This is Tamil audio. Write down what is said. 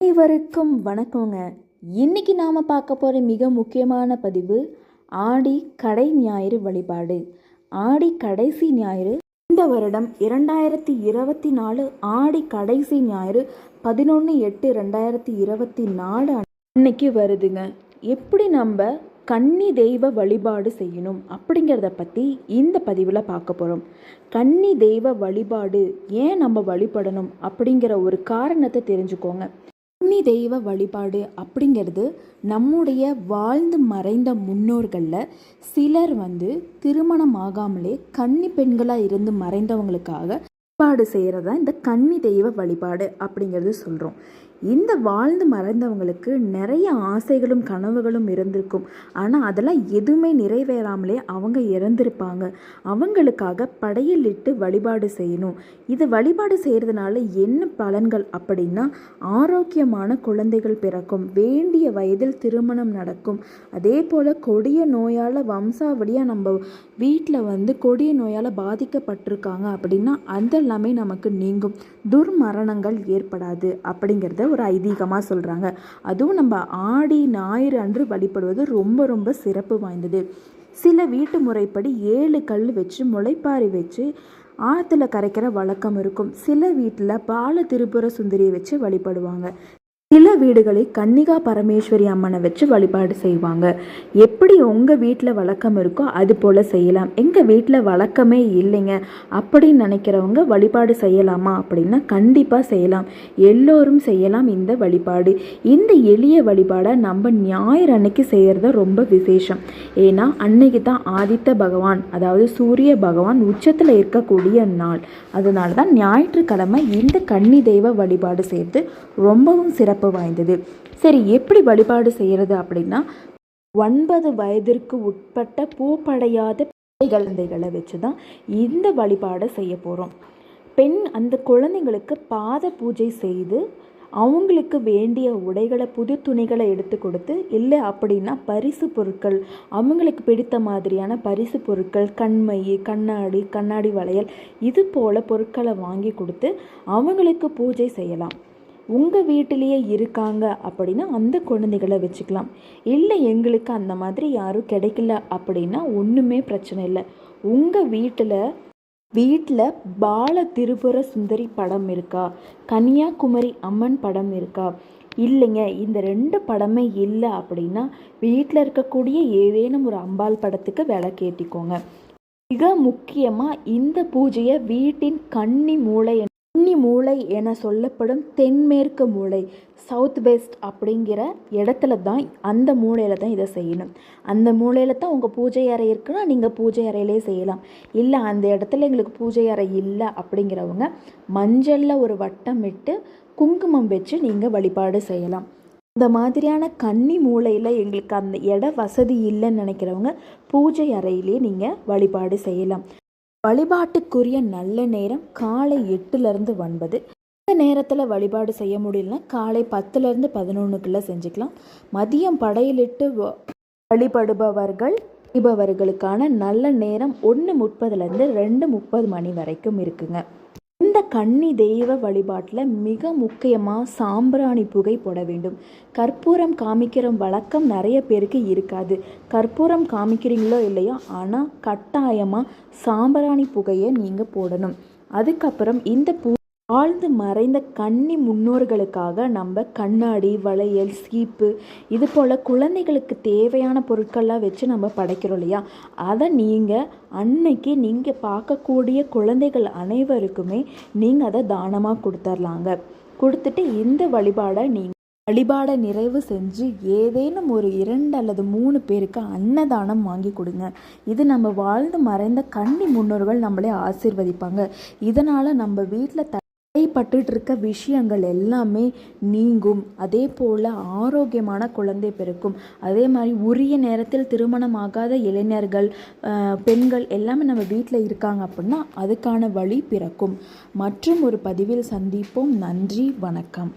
அனைவருக்கும் வணக்கங்க. இன்னைக்கு நாம் பார்க்க போகிற மிக முக்கியமான பதிவு ஆடி கடை ஞாயிறு வழிபாடு. ஆடி கடைசி ஞாயிறு இந்த வருடம் இரண்டாயிரத்தி இருபத்தி நாலு ஆடி கடைசி ஞாயிறு பதினொன்று எட்டு ரெண்டாயிரத்தி இருபத்தி நாலு அன்னைக்கு வருதுங்க. எப்படி நம்ம கன்னி தெய்வ வழிபாடு செய்யணும் அப்படிங்கிறத பற்றி இந்த பதிவில் பார்க்க போகிறோம் கன்னி தெய்வ வழிபாடு ஏன் நம்ம வழிபடணும் அப்படிங்கிற ஒரு காரணத்தை தெரிஞ்சுக்கோங்க. கன்னி தெய்வ வழிபாடு அப்படிங்கிறது நம்முடைய வாழ்ந்து மறைந்த முன்னோர்களில் சிலர் வந்து திருமணம் ஆகாமலே கன்னி பெண்களாக இருந்து மறைந்தவங்களுக்காக வழிபாடு செய்கிறது தான் இந்த கன்னி தெய்வ வழிபாடு அப்படிங்கிறது சொல்கிறோம் இந்த வாழ்ந்து மறைந்தவங்களுக்கு நிறைய ஆசைகளும் கனவுகளும் இருந்திருக்கும். ஆனால் அதெல்லாம் எதுவுமே நிறைவேறாமலே அவங்க இறந்திருப்பாங்க. அவங்களுக்காக படையலிட்டு வழிபாடு செய்யணும். இது வழிபாடு செய்கிறதுனால என்ன பலன்கள் அப்படின்னா ஆரோக்கியமான குழந்தைகள் பிறக்கும் வேண்டிய வயதில் திருமணம் நடக்கும். அதே போல் கொடிய நோயால் வம்சாவளியாக நம்ம வீட்டில் வந்து கொடிய நோயால் பாதிக்கப்பட்டிருக்காங்க அப்படின்னா அதெல்லாமே நமக்கு நீங்கும். துர்மரணங்கள் ஏற்படாது அப்படிங்கிறத ஒரு ஐதீகமாக சொல்கிறாங்க அதுவும் நம்ம ஆடி ஞாயிறு அன்று வழிபடுவது ரொம்ப ரொம்ப சிறப்பு வாய்ந்தது. சில வீட்டு முறைப்படி ஏழு கல் வச்சு முளைப்பாரி வச்சு ஆற்றுல கரைக்கிற வழக்கம் இருக்கும். சில வீட்டில் பால திருப்புர சுந்தரியை வச்சு வழிபடுவாங்க. சில வீடுகளில் கன்னிகா பரமேஸ்வரி அம்மனை வச்சு வழிபாடு செய்வாங்க. எப்படி உங்கள் வீட்டில் வழக்கம் இருக்கோ அது போல் செய்யலாம். எங்கள் வீட்டில் வழக்கமே இல்லைங்க. அப்படின்னு நினைக்கிறவங்க வழிபாடு செய்யலாமா? அப்படின்னா கண்டிப்பாக செய்யலாம். எல்லோரும் செய்யலாம் இந்த வழிபாடு. இந்த எளிய வழிபாடை நம்ம ஞாயிறு அன்னைக்கு செய்கிறது ரொம்ப விசேஷம். ஏன்னா அன்னைக்கு தான் ஆதித்த பகவான் அதாவது சூரிய பகவான் உச்சத்தில் இருக்கக்கூடிய நாள். அதனால தான் ஞாயிற்றுக்கிழமை இந்த கன்னி தெய்வ வழிபாடு செய்கிறது ரொம்பவும் சிறப்பு. வாய்ந்தது. சரி எப்படி வழிபாடு செய்கிறது அப்படின்னா ஒன்பது வயதிற்கு உட்பட்ட பூப்படையாத குழந்தைகளை வச்சு தான் இந்த வழிபாடை செய்ய போகிறோம் பெண் அந்த குழந்தைங்களுக்கு பாத பூஜை செய்து அவங்களுக்கு வேண்டிய உடைகளை புது துணிகளை எடுத்து கொடுத்து இல்லை அப்படின்னா பரிசு பொருட்கள் அவங்களுக்கு பிடித்த மாதிரியான பரிசு பொருட்கள் கண்மை கண்ணாடி கண்ணாடி வளையல் இது போல் பொருட்களை வாங்கி கொடுத்து அவங்களுக்கு பூஜை செய்யலாம். உங்கள் வீட்டிலேயே இருக்காங்க அப்படின்னா அந்த குழந்தைகளை வச்சுக்கலாம். இல்லை எங்களுக்கு அந்த மாதிரி யாரும் கிடைக்கல அப்படின்னா ஒன்றுமே பிரச்சனை இல்லை. உங்கள் வீட்டில் வீட்டில் பால திருபுர சுந்தரி படம் இருக்கா? கன்னியாகுமரி அம்மன் படம் இருக்கா? இல்லைங்க இந்த ரெண்டு படமே இல்லை அப்படின்னா வீட்டில் இருக்கக்கூடிய ஏதேனும் ஒரு அம்பாள் படத்துக்கு விளக்கேற்றிக்கோங்க மிக முக்கியமாக இந்த பூஜையை வீட்டின் கன்னி மூளை கன்னி மூளை என சொல்லப்படும் தென்மேற்கு மூளை சவுத் வெஸ்ட் அப்படிங்கிற இடத்துல தான் அந்த மூலையில் தான் இதை செய்யணும். அந்த மூலையில் தான் உங்கள் பூஜை அறை இருக்குன்னா நீங்கள் பூஜை அறையிலே செய்யலாம். இல்லை அந்த இடத்துல எங்களுக்கு பூஜை அறை இல்லை அப்படிங்கிறவங்க மஞ்சளில் ஒரு வட்டம் விட்டு குங்குமம் வச்சு நீங்கள் வழிபாடு செய்யலாம். இந்த மாதிரியான கன்னி மூலையில் எங்களுக்கு அந்த இட வசதி இல்லைன்னு நினைக்கிறவங்க பூஜை அறையிலே நீங்கள் வழிபாடு செய்யலாம். வழிபாட்டுக்குரிய நல்ல நேரம் காலை எட்டுலேருந்து ஒன்பது. இந்த நேரத்தில் வழிபாடு செய்ய முடியலன்னா காலை பத்துலேருந்து பதினொன்றுக்குள்ளே செஞ்சுக்கலாம். மதியம் படையிலிட்டு வழிபடுபவர்கள் செய்பவர்களுக்கான நல்ல நேரம் ஒன்று முப்பதுலேருந்து ரெண்டு முப்பது மணி வரைக்கும் இருக்குங்க. இந்த கன்னி தெய்வ வழிபாட்டில் மிக முக்கியமாக சாம்பிராணி புகை போட வேண்டும். கற்பூரம் காமிக்கிற வழக்கம் நிறைய பேருக்கு இருக்காது. கற்பூரம் காமிக்கிறீங்களோ இல்லையோ ஆனால் கட்டாயமாக சாம்பிராணி புகையை நீங்கள் போடணும். அதுக்கப்புறம் இந்த பூ ஆழ்ந்து மறைந்த கன்னி முன்னோர்களுக்காக நம்ம கண்ணாடி வளையல் சீப்பு இது போல் குழந்தைகளுக்கு தேவையான பொருட்கள்லாம் வச்சு நம்ம படைக்கிறோம் இல்லையா? அதை நீங்கள் அன்னைக்கு நீங்கள் பார்க்கக்கூடிய குழந்தைகள் அனைவருக்குமே நீங்கள் அதை தானமாக கொடுத்துர்லாங்க. கொடுத்துட்டு இந்த வழிபாடை நீங்கள் வழிபாடை நிறைவு செஞ்சு ஏதேனும் ஒரு இரண்டு அல்லது மூணு பேருக்கு அன்னதானம் வாங்கி கொடுங்க. இது நம்ம வாழ்ந்து மறைந்த கன்னி முன்னோர்கள் நம்மளே ஆசிர்வதிப்பாங்க. இதனால் நம்ம வீட்டில் த தடைப்பட்டு இருக்க விஷயங்கள் எல்லாமே நீங்கும். அதே போல் ஆரோக்கியமான குழந்தை பிறக்கும். அதே மாதிரி உரிய நேரத்தில் திருமணம் ஆகாத இளைஞர்கள் பெண்கள் எல்லாமே நம்ம வீட்டில் இருக்காங்க அப்படின்னா அதுக்கான வழி பிறக்கும். மற்றும் ஒரு பதிவில் சந்திப்போம். நன்றி. வணக்கம்.